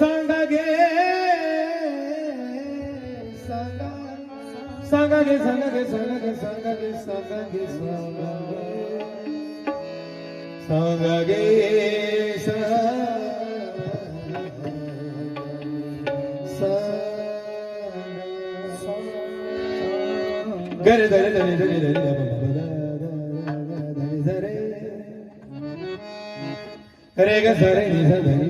संग गे संग संग गे संग गे संग गे संग गे संग गे संग संग गे Gare dare dare dare dare dare dare dare dare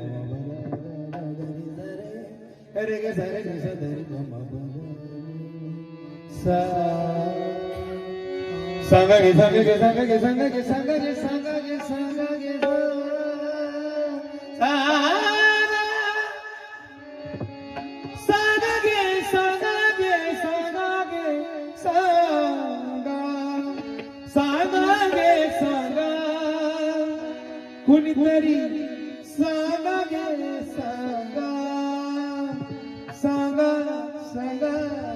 अरे ग सारे घसा धरी सा सांगा घे सांगा घे सांगा घे सांगा घे सांगा घे सांगा घे सांगा कुणीतरी सांगा घे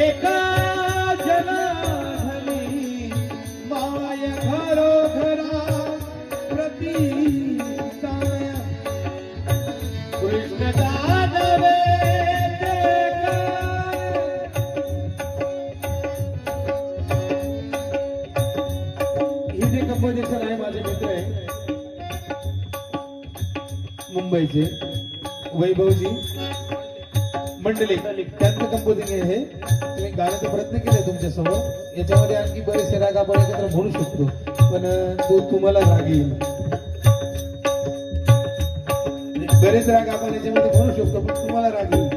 एका जनाधनी कंपोजिशन आहे माझे मित्र. आहे मुंबईचे वैभवजी मंडलिक. त्यांचं कंपोजिंग आहे गाण्याचे प्रयत्न केला तुमच्यासमोर. याच्यामध्ये आणखी बरेचसे राग आपण एकत्र म्हणू शकतो. पण तो तुम्हाला राग येईल. बरेच राग आपण याच्यामध्ये म्हणू शकतो पण तुम्हाला राग येईल.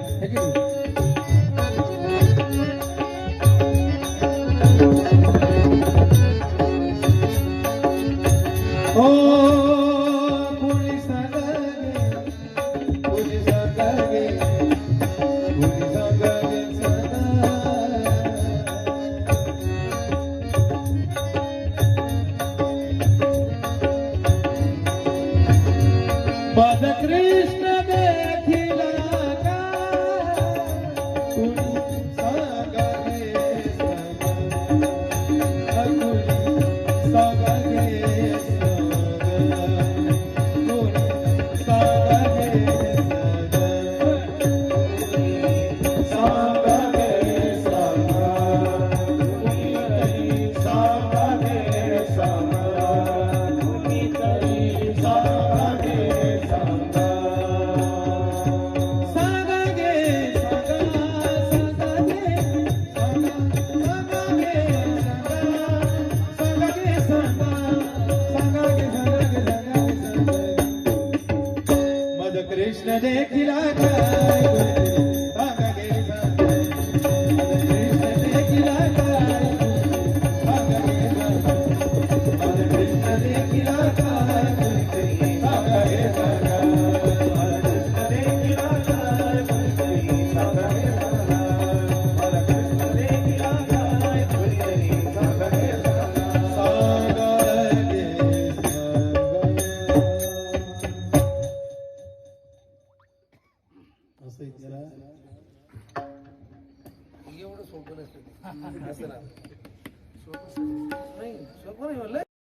Santa.